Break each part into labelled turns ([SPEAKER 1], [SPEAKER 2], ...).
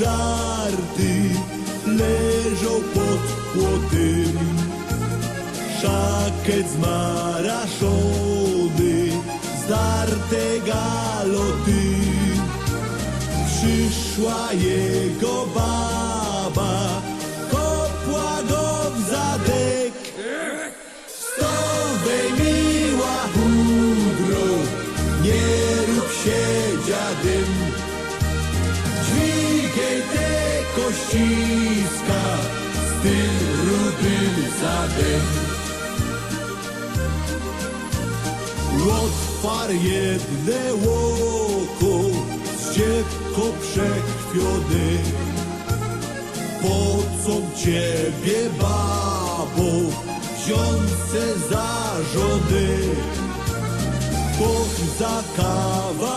[SPEAKER 1] żarty leżą pod płotem. Szakiet zmaraszony, zdarte galoty. Przyszła jego baba, kościska z tym rudym zadem. Otwar jedne z dziecko przekrwione. Po co ciebie, babo, wziąć za żonę? Bóg za kawalera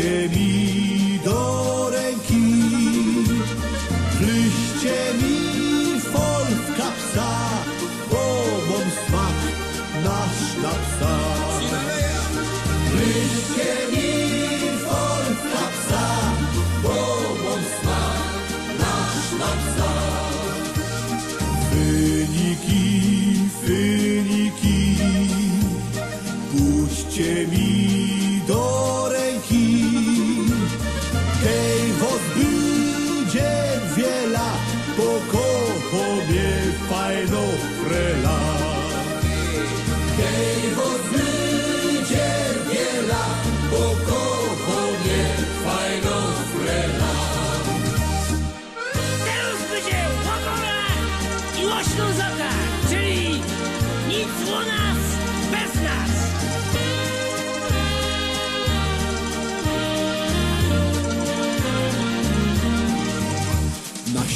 [SPEAKER 1] puśćcie mi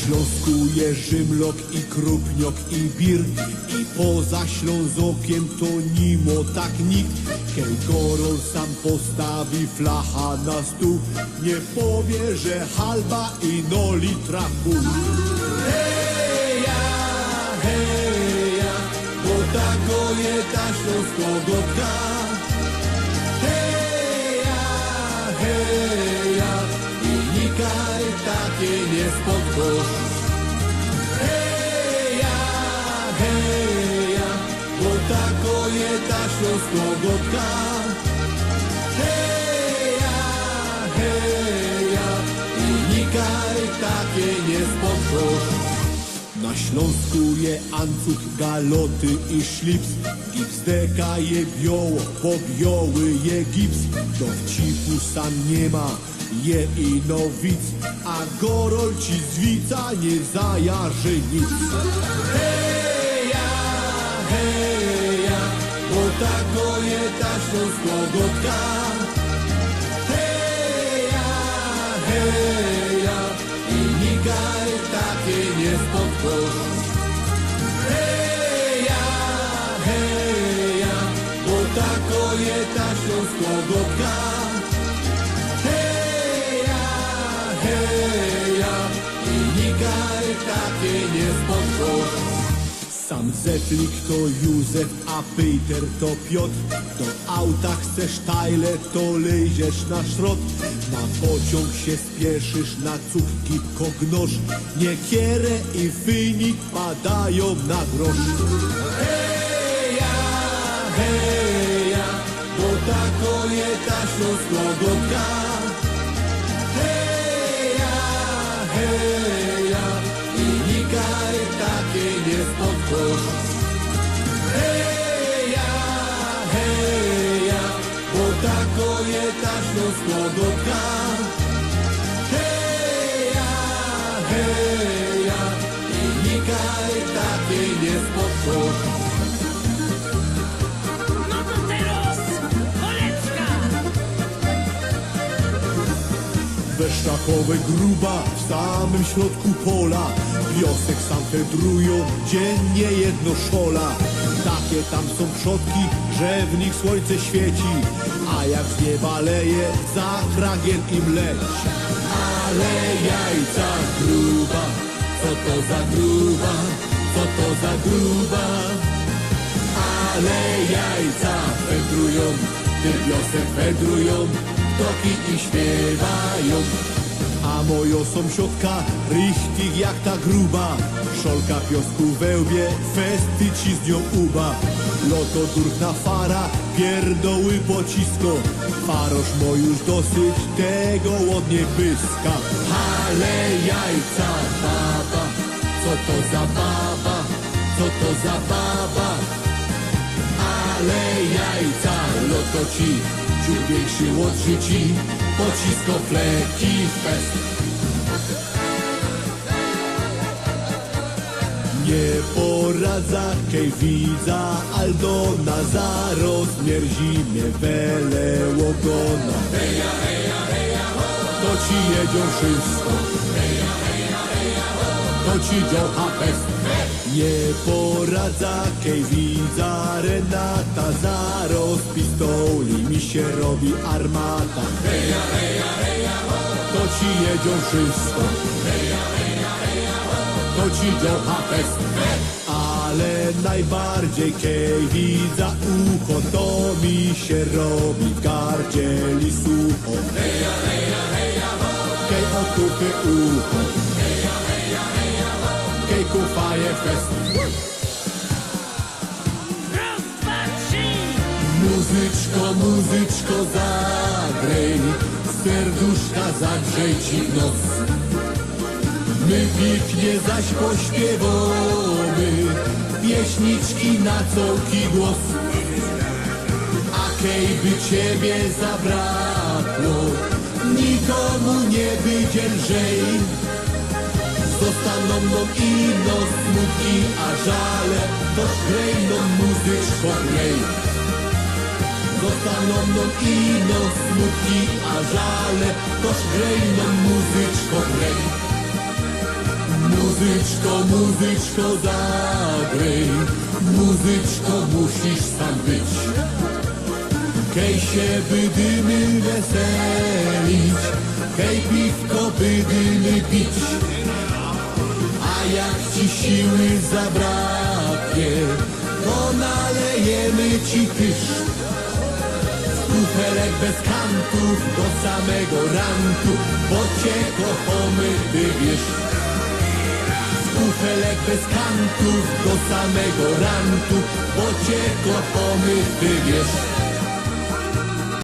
[SPEAKER 1] Śląsku Jerzymlok i Krupniok i Bir I poza Ślązokiem to nimo tak nikt. Hej Gorol sam postawi flacha na stół. Nie powie, że halba i no litra pół Heja, heja, bo tak goje ta Śląsko-Gotka. Heja, heja, i nikaj takie nie spotkasz. Heja, heja, bo tako je ta Śląsko-Gotka. Heja, heja, i nikaj takie nie spotkasz. Na Śląsku je ancuch, galoty i szlips I wzdeka je bioło, pobioły je gips Dowcipu sam nie ma, je i nowic A gorol ci z wica nie zajarzy nic Heja, heja, bo tako je ta Śląsko-Gotka Heja, heja, i nikaj takie nie spotkasz. Heja, heja, bo tako je ta Śląsko-Gotka. Nikaj takie nie spotkasz. Sam Zeflik to Józef, a Peter to Piotr. Do auta chcesz tajle, to lejdziesz na szrot. Na pociąg się spieszysz, na cuk gipko gnosz Niekierę i wynik padają na grosz. Heja, heja, bo tako je ta Heja, ta Śląsko-Gotka. Heja, heja, i nikaj takie nie spotkasz.
[SPEAKER 2] No.
[SPEAKER 1] Weszczakowe gruba w samym środku pola Wiosek sam fedrują dziennie jedno szola Takie tam są przodki, że w nich słońce świeci A jak z nieba leje, za kragiem im leci Ale jajca gruba, co to za gruba, co to za gruba ale jajca wędrują, ty wiosek wędrują, toki i śpiewają. A mojo sąsiadka richtig jak ta gruba, szolka piosku wełbie, festy ci z nią uba. Loto durna fara, pierdoły pocisko, farosz mo już dosyć tego łodnie pyska. Ale jajca baba, co to za baba, co to za baba, ale jajca loto ci, ciut większy łot życi, pocisko fleki fest. Nie poradza, kej widza Aldona za rozmiar zimie wele łogona. To ci jedzią wszystko, to ci dziocha fest. Nie poradza, kej widza Renata za rozpistoli mi się robi armata. To ci jedzią wszystko, to ci dziocha fest. Ale najbardziej kej widza ucho, to mi się robi w gardzieli sucho. Kej otupy ucho, kej kufaje fest.
[SPEAKER 2] Raz!
[SPEAKER 1] Muzyczko, muzyczko, zagrej, serduszka zagrzej ci w nos. My pięknie zaś pośpiewamy, pieśniczki na całki głos. A kej by ciebie zabrakło, nikomu nie będzie lżej. Zostaną nam ino smutki, a żale, to grej nam muzyczko grej. Zostaną nam ino smutki, a żale, toż grej nam muzyczko grej. Muzyczko, muzyczko, zagrej, muzyczko, musisz sam być. Kej się bydymy weselić, kej piwko bydymy pić. A jak ci siły zabraknie, to nalejemy ci tyż. Kufelek bez kantów do samego rantu, bo cię kochamy, ty wiesz. Kufelek bez kantów do samego rantu, bo cię kochamy, ty wiesz.